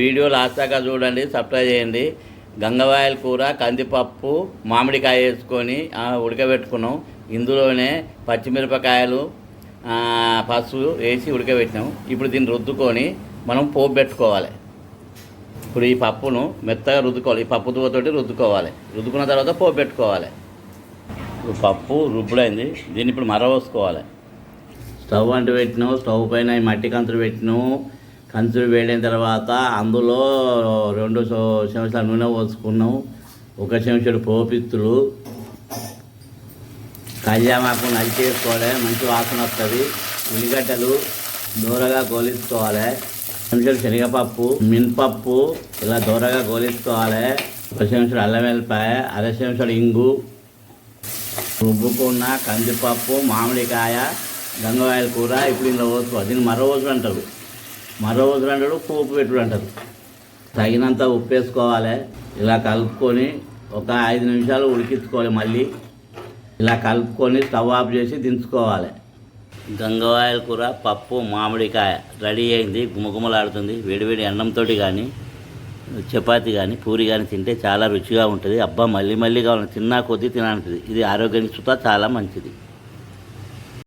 Video last దాకా చూడండి subscribe చేయండి. గంగవాయల కూర కందిపప్పు మామిడికాయ వేసుకొని ఉడకబెట్టుకున్నాం. ఇందులోనే పచ్చిమిరపకాయలు పసుపు వేసి ఉడకబెట్టినాం. ఇప్పుడు దీన్ని రుద్దుకొని మనం పోపు పెట్టుకోవాలి. ఇప్పుడు ఈ పప్పును మెత్తగా రుద్దుకోవాలి. ఈ పప్పు తోటి రుద్దుకోవాలి. రుద్దుకున్న తర్వాత పోపు పెట్టుకోవాలి. ఇప్పుడు పప్పు రుబ్బుడైంది. దీన్ని ఇప్పుడు మరవోసుకోవాలి స్టవ్ అంటు పెట్టినాం. స్టవ్ పైన ఈ మట్టి కంతులు పెట్టినాం. కంచులు వేడిన తర్వాత అందులో రెండు చెంచాల నూనె పోసుకున్నాం ఒక చెంచుడు పోపిత్తులు. కళ్యామాకు నలిచేసుకోవాలి మంచి వాసన వస్తుంది. ఉల్లిగడ్డలు దూరగా గోలించుకోవాలి. చెంచుడు శనగపప్పు మినపప్పు ఇలా దూరగా గోలించుకోవాలి. ఒక చెంచుడు అల్లం వెల్లిపాయ అర చెంచుడు ఇంగు. రుబ్బుకున్న కందిపప్పు మామిడికాయ గంగవాయల కూర ఇప్పుడు ఇందులో పోసుకోవాలి. దీన్ని మరో రోజు అంటారు. మరో రోజు అంటాడు ఉప్పు పెట్టుడు అంటారు. తగినంత ఉప్పు వేసుకోవాలి ఇలా కలుపుకొని ఒక ఐదు నిమిషాలు ఉడికించుకోవాలి మళ్ళీ. ఇలా కలుపుకొని స్టవ్ ఆఫ్ చేసి దించుకోవాలి. గంగవాయల కూర పప్పు మామిడికాయ రెడీ అయింది గుమగుమలాడుతుంది వేడివేడి అన్నంతో కానీ చపాతి కానీ పూరి కానీ తింటే చాలా రుచిగా ఉంటుంది. అబ్బా మళ్ళీ మళ్ళీ కావాలి. తిన్నా కొద్దీ తినాలనిపిస్తుంది. ఇది ఆరోగ్యానికి సుతా చాలా మంచిది.